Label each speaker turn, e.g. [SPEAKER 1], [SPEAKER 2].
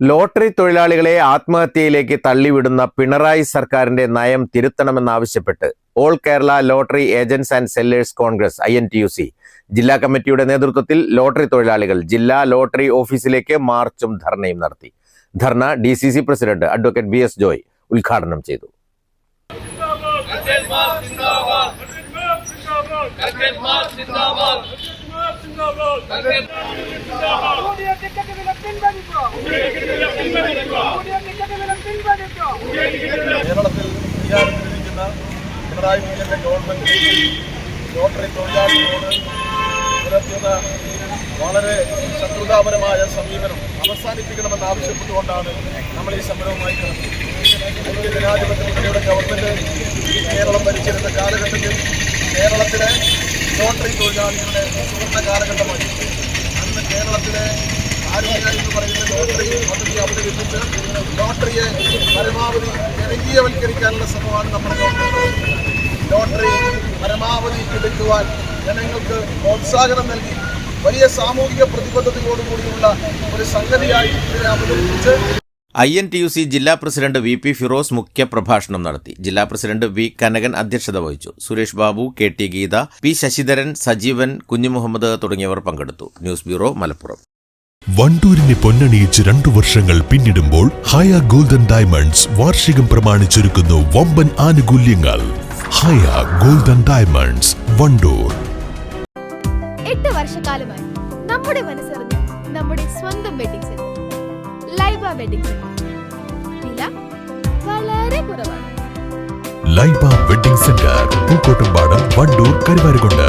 [SPEAKER 1] Lottery തൊഴിലാളികളെ ആത്മഹത്യയിലേക്ക് തള്ളിവിടുന്ന പിണറായി സർക്കാരിന്റെ നയം തിരുത്തണമെന്നാവശ്യപ്പെട്ട് all Kerala lottery agents and sellers Congress I N T U C ജില്ലാ കമ്മിറ്റിയുടെ നേതൃത്വത്തിൽ ലോട്ടറി തൊഴിലാളികൾ ജില്ലാ ലോട്ടറി ഓഫീസിലേക്ക് മാർച്ചും ധർണയും നടത്തി. ധർണ D C C president advocate B S Joy ഉദ്ഘാടനം ചെയ്തു.
[SPEAKER 2] ടിക്കറ്റ് വില പിൻവലിക്കുക
[SPEAKER 3] കേരളത്തിൽ അധികാരത്തിലിരിക്കുന്ന പിണറായി വിജയന്റെ ഗവൺമെന്റ് ലോട്ടറി തൊഴിലാളികളോട് വളരെ ശത്രുതാപരമായ സമീപനം അവസാനിപ്പിക്കണമെന്ന് ആവശ്യപ്പെട്ടുകൊണ്ടാണ് നമ്മൾ ഈ സമരവുമായി ഐക്യ ജനാധിപത്യ മുന്നണിയുടെ ഗവൺമെന്റ് ഈ കേരളം ഭരിച്ചിരുന്ന കാലഘട്ടത്തിൽ കേരളത്തിലെ ലോട്ടറി തൊഴിലാളികളുടെ സുഹൃത്ത കാലഘട്ടമായി അന്ന് കേരളത്തിലെ ആരോഗ്യ എന്ന് പറയുന്ന ലോട്ടറി പദ്ധതി അവതരിപ്പിച്ച് ലോട്ടറിയെ പരമാവധി ജനകീയവൽക്കരിക്കാനുള്ള ശ്രമമാണ് നമ്മുടെ ഗവൺമെന്റ് ലോട്ടറി പരമാവധി എടുക്കുവാൻ ജനങ്ങൾക്ക് പ്രോത്സാഹനം നൽകി. വലിയ സാമൂഹിക പ്രതിബദ്ധതയോടുകൂടിയുള്ള ഒരു സംഗതിയായി ഇതിനെ അവതരിപ്പിച്ച്
[SPEAKER 1] I N T U C ജില്ലാ പ്രസിഡന്റ് വി പി ഫിറോസ് മുഖ്യ പ്രഭാഷണം നടത്തി. ജില്ലാ പ്രസിഡന്റ് വി കനകൻ അധ്യക്ഷത വഹിച്ചു. Suresh Babu K T Geetha P Sasidharan Sajeevan Kunjumuhammad തുടങ്ങിയവർ പങ്കെടുത്തു. News bureau Malappuram.
[SPEAKER 4] വണ്ടൂരിനെ പൊന്നണിയിച്ച് രണ്ടു വർഷങ്ങൾ പിന്നിടുമ്പോൾ ഹയ ഗോൾഡൻ ഡയമണ്ട്സ് വാർഷികം പ്രമാണിച്ചൊരുക്കുന്നു വമ്പൻ ആനുകൂല്യങ്ങൾ. Haya golden diamonds Wandoor.
[SPEAKER 5] എട്ട് വർഷക്കാലമായി നമ്മുടെ മനസ്സറിഞ്ഞ് നമ്മുടെ സ്വന്തം വെഡിങ് സെന്റർ ലൈബ വെഡിങ് വില വളരെ കുറവാണ്.
[SPEAKER 4] Laiba wedding centre Pookkottumpadam Wandoor Karuvarakundu.